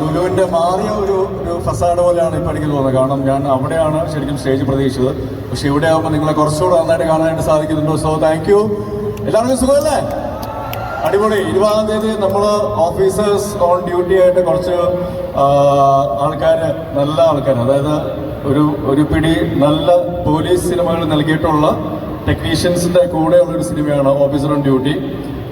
ലുലുവിന്റെ മാറിയ ഒരു ഒരു ഫസാഡ് പോലെയാണ് ഇപ്പോൾ എനിക്ക് തോന്നുന്നത് കാരണം ഞാൻ അവിടെയാണ് ശരിക്കും സ്റ്റേജ് പ്രതീക്ഷിച്ചത്. പക്ഷെ ഇവിടെ ആകുമ്പോൾ നിങ്ങളെ കുറച്ചുകൂടെ നന്നായിട്ട് കാണാനായിട്ട് സാധിക്കുന്നുണ്ട്. സോ താങ്ക് യു എല്ലാവർക്കും സുഖമല്ലേ? അടിപൊളി. ഇരുപതാം തീയതി നമ്മൾ ഓഫീസേഴ്സ് ഓൺ ഡ്യൂട്ടി ആയിട്ട് കുറച്ച് ആൾക്കാർ നല്ല ആൾക്കാർ അതായത് ഒരു ഒരു പിടി നല്ല പോലീസ് സിനിമകൾ നൽകിയിട്ടുള്ള ടെക്നീഷ്യൻസിന്റെ കൂടെയുള്ള ഒരു സിനിമയാണ് ഓഫീസർ ഓൺ ഡ്യൂട്ടി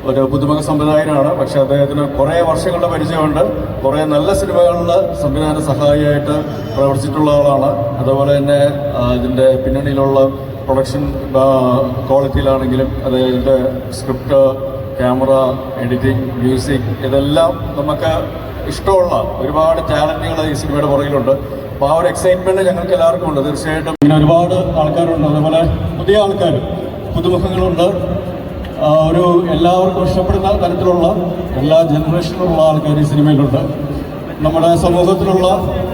ഒരു പുതുമുഖ സംവിധായകനാണ് പക്ഷെ അദ്ദേഹത്തിന് കുറേ വർഷങ്ങളുടെ പരിചയമുണ്ട്. കുറേ നല്ല സിനിമകളിൽ സംവിധാന സഹായിയായിട്ട് പ്രവർത്തിച്ചിട്ടുള്ള ആളാണ്. അതുപോലെ തന്നെ ഇതിന്റെ പിന്നണിയിലുള്ള പ്രൊഡക്ഷൻ ക്വാളിറ്റിയിലാണെങ്കിലും അദ്ദേഹത്തിന്റെ സ്ക്രിപ്റ്റ് ക്യാമറ എഡിറ്റിംഗ് മ്യൂസിക് ഇതെല്ലാം നമുക്ക് ഇഷ്ടമുള്ള ഒരുപാട് ടാലന്റുകൾ ഈ സിനിമയുടെ പുറകിലുണ്ട്. അപ്പോൾ ആ ഒരു എക്സൈറ്റ്മെന്റ് ഞങ്ങൾക്ക് എല്ലാവർക്കും ഉണ്ട്. തീർച്ചയായിട്ടും ഇങ്ങനെ ഒരുപാട് ആൾക്കാരുണ്ട്. അതുപോലെ പുതിയ ആൾക്കാർ പുതുമുഖങ്ങളുണ്ട്. ഒരു എല്ലാവർക്കും ഇഷ്ടപ്പെടുന്ന തരത്തിലുള്ള എല്ലാ ജനറേഷനിലുള്ള ആൾക്കാർ ഈ സിനിമയിലുണ്ട്. നമ്മുടെ സമൂഹത്തിലുള്ള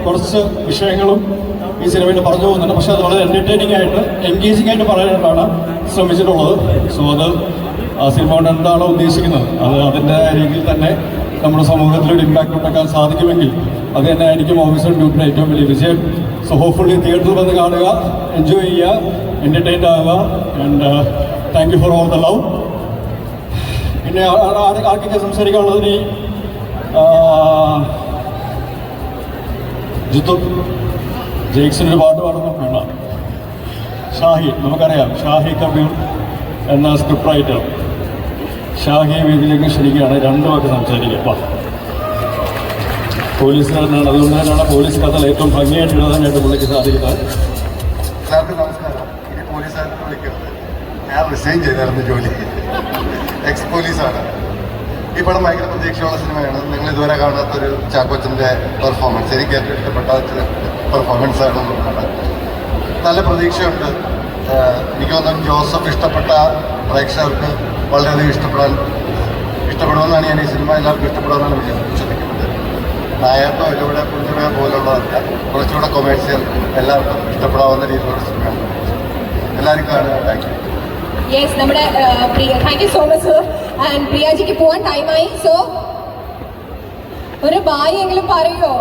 കുറച്ച് വിഷയങ്ങളും ഈ സിനിമയിൽ പറഞ്ഞു പോകുന്നുണ്ട്. പക്ഷെ അത് വളരെ എന്റർടൈനിങ് ആയിട്ട് എൻഗേജിംഗ് ആയിട്ട് പറയാനായിട്ടാണ് ശ്രമിച്ചിട്ടുള്ളത്. സോ അത് ആ സിനിമ കൊണ്ട് എന്താണോ ഉദ്ദേശിക്കുന്നത്? അത് അതിന്റെ രീതിയിൽ തന്നെ നമ്മുടെ സമൂഹത്തിൽ ഒരു ഇമ്പാക്റ്റ് ഉണ്ടാക്കാൻ സാധിക്കുമെങ്കിൽ അത് തന്നെ ആയിരിക്കും ഓഫീസർ ഡ്യൂട്ടിന്റെ ഏറ്റവും വലിയ വിജയം. സോ ഹോപ്പ്ഫുള്ളി തിയേറ്ററിൽ വന്ന് കാണുക എൻജോയ് ചെയ്യുക എന്റർടൈൻഡ് ആവുക and thank you for all the love പിന്നെ ആർക്കൊക്കെ സംസാരിക്കാനുള്ളത് ഇനി ആ, ജിത്തു ജെയ്ക്സിനൊരു പാട്ട് പാടുന്നു വേണ്ട. ഷാഹി നമുക്കറിയാം ഷാഹി കബീർ എന്ന സ്ക്രിപ്റ്റ് റൈറ്റർ ഷാഹി വേദിയിലേക്ക് ക്ഷണിക്കുകയാണ്. രണ്ടു വാക്ക് സംസാരിക്കുക വാ. പോലീസുകാരനാണ്. അതുകൊണ്ട് തന്നെയാണ് പോലീസ് കഥകൾ ഏറ്റവും ഭംഗിയായിട്ട് എഴുതാനായിട്ട് പുള്ളിക്ക് സാധിക്കുന്നത്. എല്ലാവർക്കും നമസ്കാരം. ഇനി വിളിക്കുന്നത് ഞാൻ റിസൈൻ ചെയ്തായിരുന്നു ജോലി എക്സ് പോലീസാണ് ഈ പടം ഭയങ്കര പ്രതീക്ഷയുള്ള സിനിമയാണ്. നിങ്ങൾ ഇതുവരെ കാണാത്തൊരു ചാക്കോച്ചന്റെ പെർഫോമൻസ് എനിക്ക് ഏറ്റവും ഇഷ്ടപ്പെട്ട പെർഫോമൻസ് ആണ് നല്ല പ്രതീക്ഷയുണ്ട്. എനിക്ക് തോന്നുന്നു ജോസഫ് ഇഷ്ടപ്പെട്ട പ്രേക്ഷകർക്ക് വളരെയധികം ഇഷ്ടപ്പെടാൻ ഇഷ്ടപ്പെടുമെന്നാണ് ഞാൻ ഈ സിനിമ എല്ലാവർക്കും ഇഷ്ടപ്പെടുമെന്നാണ് വിശ്വസിക്കുന്നത്. നായട്ടോ ഇതിലൂടെ കുഞ്ഞിമ പോലുള്ളതല്ല. കുറച്ചുകൂടെ കൊമേഴ്സ്യൽ എല്ലാവർക്കും ഇഷ്ടപ്പെടാവുന്ന രീതിയിലുള്ള സിനിമയാണ്. എല്ലാവർക്കും കാണുക. താങ്ക് യു യെസ് നമ്മുടെ thank you so much sir and പ്രിയാജിക്ക് പോവാൻ ടൈമായി സോ ഒരു ബായ് എങ്കിലും പറയോ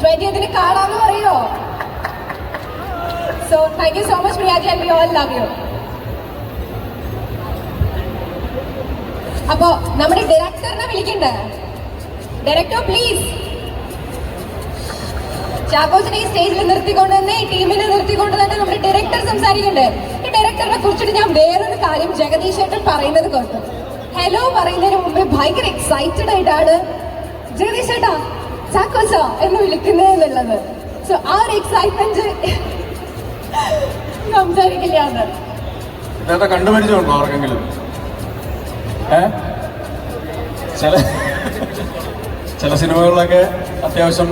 ട്വന്റിയതിന് കാണാന്ന് പറയോ so thank you so much Priyaji and we all love you അപ്പോ നമ്മുടെ ഡയറക്ടറിനെ വിളിക്കണ്ട? ഡയറക്ടർ പ്ലീസ് ചാക്കോച്ചിനെ ഈ സ്റ്റേജിൽ നിർത്തിക്കൊണ്ട് തന്നെ ഈ ടീമിനെ നിർത്തിക്കൊണ്ട് തന്നെ നമ്മുടെ ഡയറക്ടർ സംസാരിക്കുന്നുണ്ട് ഡയറക്ടറിനെ കുറിച്ചിട്ട് ഞാൻ വേറൊരു കാര്യം ജഗദീഷ് ഏട്ടൻ പറയുന്നത് കേട്ടു. ഹലോ പറയുന്നതിന് മുമ്പേ ഭയങ്കര എക്സൈറ്റഡ് ആയിട്ടാണ് ജഗദീഷ് ഏട്ടാ ചാക്കോച്ച എന്ന് വിളിക്കുന്നത് എന്നുള്ളത്. സോ ആ ഒരു എക്സൈറ്റ്മെന്റ് സംസാരിക്കില്ലാന്ന് ചില ചില സിനിമകളിലൊക്കെ അത്യാവശ്യം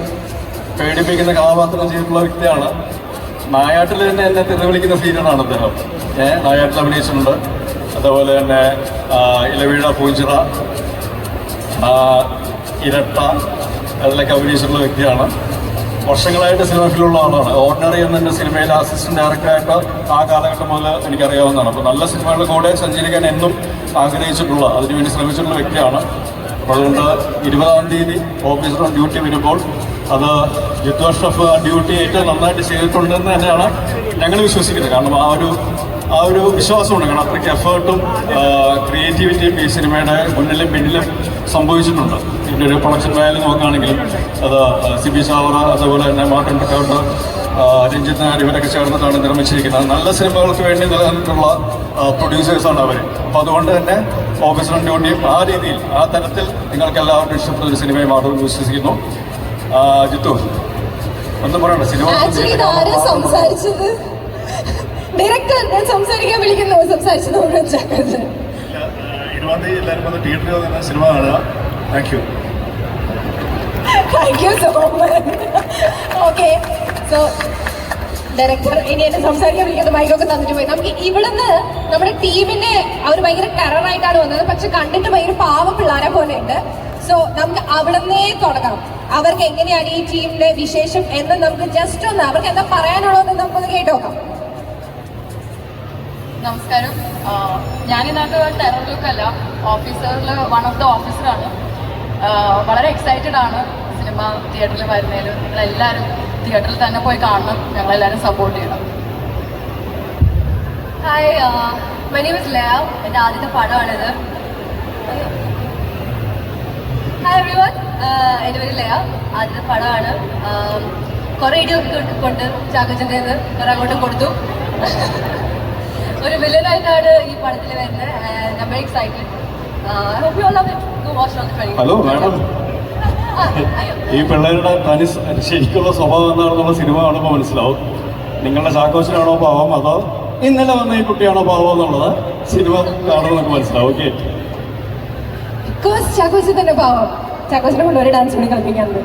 പേടിപ്പിക്കുന്ന കഥാപാത്രം ചെയ്തിട്ടുള്ള വ്യക്തിയാണ് നായാട്ടിൽ തന്നെ എന്നെ തിരി വിളിക്കുന്ന സീനാണ് അദ്ദേഹം. ഏ നായാട്ടിൽ അഭിനയിച്ചിട്ടുണ്ട്. അതുപോലെ തന്നെ ഇലവീഴ പൂഞ്ചിറ ഇരട്ട അതിലൊക്കെ അഭിനയിച്ചിട്ടുള്ള വ്യക്തിയാണ്. വർഷങ്ങളായിട്ട് സിനിമ ആളാണ്. ഓർഡിനറി എന്ന എന്റെ സിനിമയിൽ അസിസ്റ്റന്റ് ഡയറക്ടറായിട്ട് ആ കാലഘട്ടം മുതൽ എനിക്കറിയാവുന്നതാണ്. അപ്പോൾ നല്ല സിനിമകളുടെ കൂടെ സഞ്ചരിക്കാൻ എന്നും ആഗ്രഹിച്ചിട്ടുള്ള അതിനുവേണ്ടി ശ്രമിച്ചിട്ടുള്ള വ്യക്തിയാണ്. അപ്പോൾ അതുകൊണ്ട് ഇരുപതാം തീയതി ഓഫീസർ ഡ്യൂട്ടി വരുമ്പോൾ അത് ആ ഡ്യൂട്ടി ഏറ്റവും നന്നായിട്ട് ചെയ്തിട്ടുണ്ടെന്ന് തന്നെയാണ് ഞങ്ങൾ വിശ്വസിക്കുന്നത്. കാരണം ആ ഒരു ആ ഒരു വിശ്വാസമുണ്ട്. കാരണം അത്രയ്ക്ക് എഫേർട്ടും ക്രിയേറ്റിവിറ്റിയും ഈ സിനിമയുടെ മുന്നിലും പിന്നിലും സംഭവിച്ചിട്ടുണ്ട്. ഇതിന്റെ ഒരു പ്രൊഡക്ഷൻ വാല്യൂ നോക്കുകയാണെങ്കിലും അത് സി ബി ചാവറ അതുപോലെ തന്നെ മാർട്ടിൻ പക്കൗട്ട് രഞ്ജിത്ത് നായർ ഇവരൊക്കെ ചേർന്നിട്ടാണ് നിർമ്മിച്ചിരിക്കുന്നത്. നല്ല സിനിമകൾക്ക് വേണ്ടി നിലനിന്നിട്ടുള്ള പ്രൊഡ്യൂസേഴ്സാണ് അവർ അപ്പോൾ അതുകൊണ്ട് തന്നെ ഓഫീസറിന്റെ ഡ്യൂട്ടിയും ആ രീതിയിൽ ആ തരത്തിൽ നിങ്ങൾക്ക് എല്ലാവർക്കും ഇഷ്ടപ്പെട്ട ഒരു സിനിമയെ മാറുമെന്ന് വിശ്വസിക്കുന്നു. ജിത്തു ഒന്നും പറയണ്ട സിനിമ ആക്ച്വലി ഇതാരാ സംസാരിച്ചത്? ഡയറക്ടർ ഞാൻ സംസാരിക്കാൻ വിളിക്കുന്നു സംസാരിച്ചത് മുഴുവൻ ചാക്കോച്ചൻ ഇരുപതാം തീയതി എല്ലാവരും വന്ന് തിയേറ്ററിൽ വന്ന് സിനിമ കാണുക. Thank you thank you so much okay so director ഇനി എന്നെ സംസാരിക്കാൻ വിളിക്കുന്ന മൈക്കൊക്കെ തന്നിട്ട് പോയി. നമുക്ക് ഇവിടുന്ന് നമ്മുടെ ടീമിന്റെ അവർ ഭയങ്കര ടെററായിട്ടാണ് വന്നത്. പക്ഷെ കണ്ടിട്ട് ഭയങ്കര പാവ പിള്ളേരെ പോലെ ഉണ്ട് സോ നമുക്ക് അവിടുന്നേ തുടങ്ങാം. അവർക്ക് എങ്ങനെയാണ് ഈ ടീമിന്റെ വിശേഷം എന്ന് നമുക്ക് ജസ്റ്റ് ഒന്ന് അവർക്ക് എന്താ പറയാനുള്ളതെന്ന് നമുക്കൊന്ന് കേട്ടോക്കാം നമസ്കാരം. ഞാൻ ഞാനിതിനകത്ത് ടെറർ ലുക്ക് അല്ല ഓഫീസറിൽ വൺ ഓഫ് ദ ഓഫീസറാണ് വളരെ എക്സൈറ്റഡ് ആണ് സിനിമ തിയേറ്ററിൽ വരുന്നതിലും. നിങ്ങളെല്ലാവരും തിയേറ്ററിൽ തന്നെ പോയി കാണണം. ഞങ്ങളെല്ലാവരും സപ്പോർട്ട് ചെയ്യണം. ഹായ് മൈ നെയിം ഇസ് എന്റെ ആദ്യത്തെ പടമാണിത്. ഹായ് എവ്രി വൺ എന്റെ പേര് ലയ. ആദ്യത്തെ പടമാണ്. കുറേ ഇടിയൊക്കെ കൊണ്ട് ചാക്കച്ചന്റെ കുറേ അങ്ങോട്ട് കൊടുത്തു. ഒരു വില്ലനായിട്ടാണ് ഈ പടത്തിൽ വരുന്നത്. നമ്മൾ excited I hope you all love it go watch on the training hello madam ഈ പിള്ളേരുടെ തനി ശരിക്കുള്ള സ്വഭാവം എന്താണെന്നുള്ള സിനിമ കാണുമ്പോൾ മനസ്സിലാവും. നിങ്ങളുടെ ചാക്കോച്ചനാണോ പാവം അതോ ഇന്നലെ വന്ന ഈ കുട്ടിയാണോ പാവം എന്നുള്ളത് സിനിമ കാണുമ്പോൾ നമുക്ക് മനസ്സിലാവും ഓക്കെ ചാക്കോച്ചൻ തന്നെ പാവം. ചാക്കോച്ചനെ കൊണ്ട് ഒരു ഡാൻസ് കൂടി കളിപ്പിക്കാനുണ്ട്.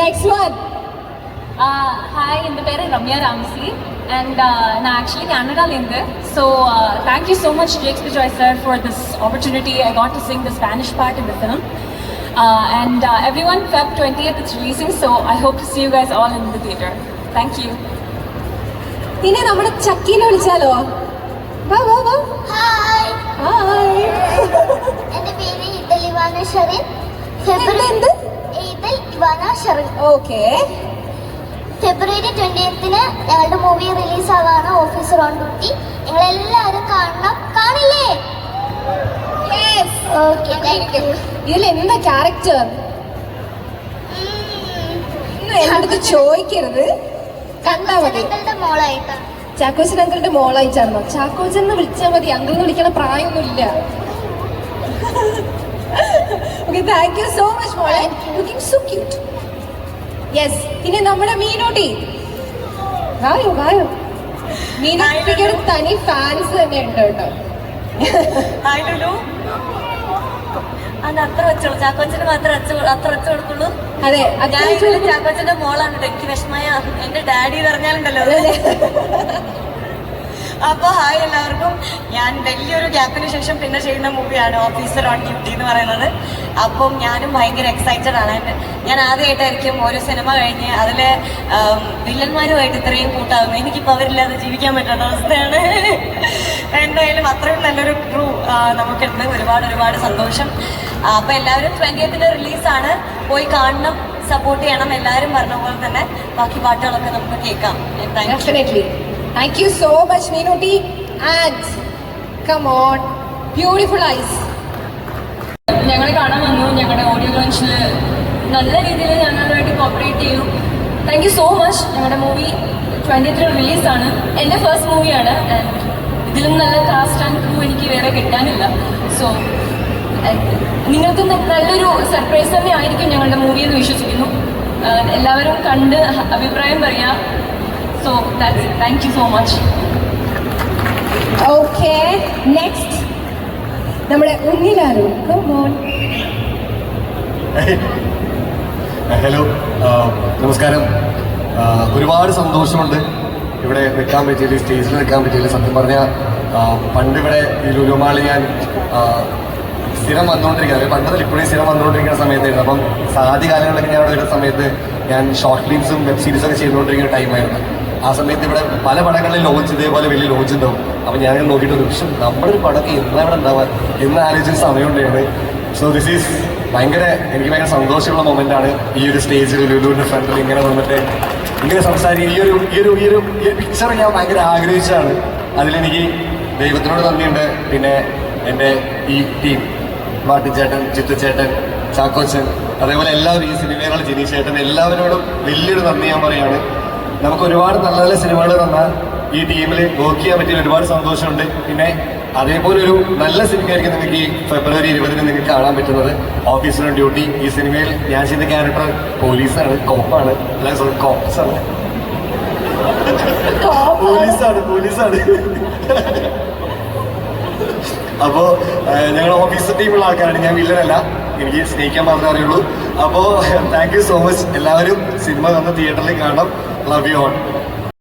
നെക്സ്റ്റ് വൺ ഹായ് എന്റെ പേര് രമ്യ രാംസി. ആൻഡ് ഞാൻ actually കാനഡയിലുണ്ട് so thank you so much Jakes Bejoy sir for this opportunity I got to sing the Spanish part in the film and every one Feb twentieth it's releasing so I hope to see you guys all in the theatre thank you ഇനി നമ്മുടെ ചക്കീനെ വിളിച്ചാലോ? വാ വാ വാ. Hi hi എന്റെ പേര് ഈദൽ ഇവാന ഷെറിൻ. ഫെബ്രുവരി ഈദൽ Ivana Sherin. Okay ഫെബ്രുവരി ട്വന്റിയത്തിന് ഞങ്ങളുടെ മൂവി റിലീസ് ആവാണ് ഓഫീസർ ഓൺ ഡ്യൂട്ടി. നിങ്ങൾ എല്ലാവരും കാണണം. കാണില്ലേ? ഇതിൽ എന്താ ക്യാരക്ടർ ചോദിക്കരുത്. കണ്ടാ മതി. മോളായിട്ടാണ് ചാക്കോച്ചൻ അങ്കിളിന്റെ മോളായിട്ടാണോ ചാക്കോച്ചൻ എന്ന് വിളിച്ചാൽ മതി. അങ്കിൾ എന്ന് വിളിക്കണ പ്രായമൊന്നുമില്ല. Okay thank you so much മോളെ. ലുക്കിംഗ് സോ ക്യൂട്ട് യെസ് ഇനി നമ്മുടെ മീനോട്ടി. വായോ വായോ മീനോട്ടിക്ക് ഒരു തനി ഫാൻസ് തന്നെ ഉണ്ട് കേട്ടോ അത് അത്ര വെച്ചോളൂ. ചാക്കോച്ചന് മാത്രം അത്ര വെച്ചു കൊടുക്കുള്ളൂ. അതെ ചാക്കോച്ചന്റെ മോളാണ്. എനിക്ക് വിഷമയ എന്റെ ഡാഡി പറഞ്ഞാലുണ്ടല്ലോ. അപ്പൊ ഹായ് എല്ലാവർക്കും. ഞാൻ വലിയൊരു ഗ്യാപ്പിന് ശേഷം പിന്നെ ചെയ്യുന്ന മൂവിയാണ് ഓഫീസർ ഓൺ ഡ്യൂട്ടി എന്ന് പറയുന്നത്. അപ്പം ഞാനും ഭയങ്കര എക്സൈറ്റഡ് ആണ്. ഞാൻ ആദ്യമായിട്ടായിരിക്കും ഒരു സിനിമ കഴിഞ്ഞ് അതിലെ വില്ലന്മാരുമായിട്ട് ഇത്രയും കൂട്ടാകുന്നു എനിക്കിപ്പോൾ അവരില്ലാതെ ജീവിക്കാൻ പറ്റാത്ത അവസ്ഥയാണ്. എന്തായാലും അത്രയും നല്ലൊരു ക്രൂ നമുക്കുണ്ട്. ഒരുപാട് ഒരുപാട് സന്തോഷം. ആ, അപ്പൊ എല്ലാവരും ട്വന്റിയത്തിന് റിലീസാണ് പോയി കാണണം സപ്പോർട്ട് ചെയ്യണം എല്ലാവരും പറഞ്ഞ പോലെ തന്നെ ബാക്കി പാട്ടുകളൊക്കെ നമുക്ക് കേൾക്കാം. Thank you so much മീനോട്ടി and come on beautiful eyes ഞങ്ങൾ കാണാൻ വന്നു. ഞങ്ങളുടെ ഓഡിയോ ലോഞ്ചിൽ നല്ല രീതിയിൽ ഞങ്ങളുമായിട്ട് കോപ്പറേറ്റ് ചെയ്തു. താങ്ക് യു സോ മച്ച് ഞങ്ങളുടെ മൂവി ട്വന്റി ത്രീ റിലീസാണ് എന്റെ ഫസ്റ്റ് മൂവിയാണ് ഇതിലും നല്ല കാസ്റ്റ് ആൻഡ് ക്രൂ എനിക്ക് വേറെ കിട്ടാനില്ല. സോ നിങ്ങൾക്ക് നല്ലൊരു സർപ്രൈസ് തന്നെ ആയിരിക്കും ഞങ്ങളുടെ മൂവി എന്ന് വിശ്വസിക്കുന്നു. Uh, എല്ലാവരും കണ്ട് അഭിപ്രായം പറയാം. So that's thank you so much okay next നമ്മുടെ ഉണ്ണിലാലു. ഹലോ നമസ്കാരം. ഒരുപാട് സന്തോഷമുണ്ട് ഇവിടെ നിൽക്കാൻ പറ്റിയില്ല സ്റ്റേജിൽ നിൽക്കാൻ പറ്റിയില്ല സത്യം പറഞ്ഞാൽ പണ്ട് ഇവിടെ ഈ ലുലുമാളി ഞാൻ സ്ഥിരം വന്നുകൊണ്ടിരിക്കുന്നത് പണ്ടതിൽ ഇപ്പോഴും സ്ഥിരം വന്നുകൊണ്ടിരിക്കുന്ന സമയത്തായിരുന്നു. അപ്പം ആദ്യ കാലങ്ങളിലൊക്കെ ഞാൻ അവിടെ വരുന്ന സമയത്ത് ഞാൻ ഷോർട്ട് ഫിലിംസും വെബ് സീരീസൊക്കെ ചെയ്തുകൊണ്ടിരിക്കുന്ന ടൈമായിരുന്നു ആ സമയത്ത് ഇവിടെ പല പടങ്ങളിൽ ലോഞ്ച് ഇതേപോലെ വലിയ ലോഞ്ച് ഉണ്ടാവും. അപ്പം ഞാൻ നോക്കിയിട്ട് ഒരു പക്ഷെ നമ്മുടെ ഒരു പടമൊക്കെ എന്നാ ഇവിടെ ഉണ്ടാവാൻ എന്ന് ആലോചിച്ച സമയമുണ്ടായിരുന്നു. സോ ദിസ് ഈസ് ഭയങ്കര എനിക്ക് ഭയങ്കര സന്തോഷമുള്ള മൊമെന്റ് ആണ് ഈ ഒരു സ്റ്റേജിൽ ലുലുവിന്റെ ഫ്രണ്ടിൽ ഇങ്ങനെ വന്നിട്ട് ഇങ്ങനെ സംസാരിക്കുക ഈ ഒരു ഈ ഒരു ഈ ഒരു പിക്ചർ ഞാൻ ഭയങ്കര ആഗ്രഹിച്ചാണ് അതിലെനിക്ക് ദൈവത്തിനോട് നന്ദിയുണ്ട്. പിന്നെ എന്റെ ഈ ടീം മാട്ടിച്ചേട്ടൻ ചിത്തുച്ചേട്ടൻ ചാക്കോച്ചൻ അതേപോലെ എല്ലാവരും ഈ സിനിമയിലുള്ള ജിനീഷേട്ടൻ എല്ലാവരോടും വലിയൊരു നന്ദി ഞാൻ പറയാണ്. നമുക്ക് ഒരുപാട് നല്ല നല്ല സിനിമകൾ തന്ന ഈ ടീമിൽ വർക്ക് ചെയ്യാൻ പറ്റിയ ഒരുപാട് സന്തോഷമുണ്ട്. പിന്നെ അതേപോലെ ഒരു നല്ല സിനിമയായിരിക്കും നിങ്ങൾക്ക് ഈ ഫെബ്രുവരി ഇരുപതിന് നിങ്ങൾക്ക് കാണാൻ പറ്റുന്നത്. ഓഫീസിലും ഡ്യൂട്ടി ഈ സിനിമയിൽ ഞാൻ ചെയ്ത ക്യാരക്ടർ പോലീസാണ് കോപ്പാണ് സോറി കോപ്സാണ് പോലീസാണ് പോലീസാണ്. അപ്പോ ഞങ്ങൾ ഓഫീസ് ടീമുള്ള ആൾക്കാരാണ്. ഞാൻ വില്ലനല്ല. എനിക്ക് സ്നേഹിക്കാൻ മാത്രമേ അറിയുള്ളൂ. അപ്പോ താങ്ക് യു സോ മച്ച് എല്ലാവരും സിനിമ വന്ന് തിയേറ്ററിൽ കാണണം. Love you on